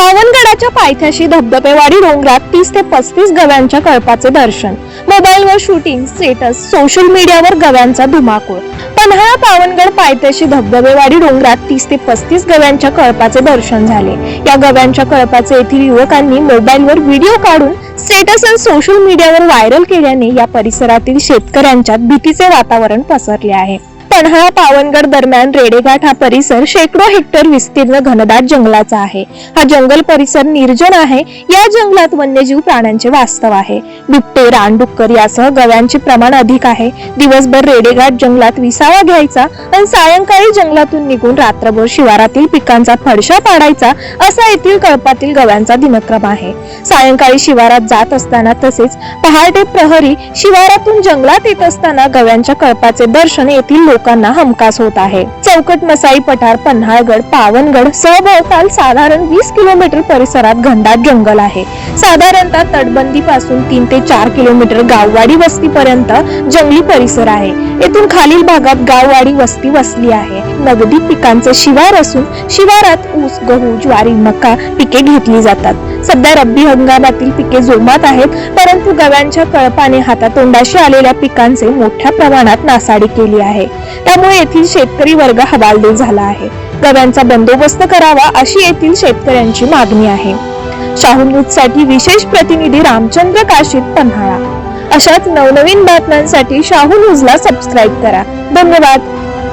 पावनगडाच्या पायथ्याशी धबधबेवाडी डोंगरात तीस ते पस्तीस गव्यांच्या कळपाचे दर्शन. मोबाईलवर शूटिंग स्टेटस सोशल मीडियावर गव्यांचा धुमाकूळ. पन्हाळा पावनगड पायथ्याशी धबधबेवाडी डोंगरात तीस ते पस्तीस गव्यांच्या कळपाचे दर्शन झाले. या गव्यांच्या कळपाचे येथील युवकांनी मोबाईलवर व्हिडिओ काढून स्टेटस आणि सोशल मीडियावर व्हायरल केल्याने या परिसरातील शेतकऱ्यांच्यात भीतीचे वातावरण पसरले आहे. पन्हाळा पावनगड दरम्यान रेडेघाट हा परिसर शेकडो हेक्टर विस्तीर्ण घनदाट जंगलाचा आहे. हा जंगल परिसर निर्जन आहे. या जंगलात वन्यजीव प्राण्यांचे वास्तव आहे. बिबटे रानडुक्कर यासह गव्यांचे प्रमाण अधिक आहे. दिवसभर रेडेघाट जंगलात विसावा घ्यायचा आणि सायंकाळी जंगलातून निघून रात्रभर शिवारातील पिकांचा फडशा पाडायचा असा येथील कळपातील गव्यांचा दिनक्रम आहे. सायंकाळी शिवारात जात असताना तसेच पहाटे प्रहरी शिवारातून जंगलात येत असताना गव्यांच्या कळपाचे दर्शन येथील लोक लोकांना हमखास होत आहे. चौकट मसाई पठार पन्हाळगड पावनगड सहभोवताल साधारण वीस किलोमीटर परिसरात घनदाट जंगल आहे. साधारणतः तटबंदी पासून तीन ते चार किलोमीटर गाववाडी वस्तीपर्यंत जंगली परिसर आहे. येथून खालील भागात गाववाडी वस्ती वसली आहे. नगदी पिकांचे शिवार असून शिवारात ऊस गहू ज्वारी मका पिके घेतली जातात. सध्या रब्बी हंगामातील पिके जोमात आहेत परंतु गव्यांच्या कळपाने हातातोंडाशी आलेल्या पिकांचे मोठ्या प्रमाणात नासाडी केली आहे. त्यामुळे येथील शेतकरी वर्ग हवालदिल झाला आहे. गव्यांचा बंदोबस्त करावा अशी येथील शेतकऱ्यांची मागणी आहे. शाहू न्यूजसाठी विशेष प्रतिनिधी रामचंद्र काशीत पन्हाळा. अशाच नवनवीन बातम्यांसाठी शाहू न्यूजला सबस्क्राईब करा. धन्यवाद.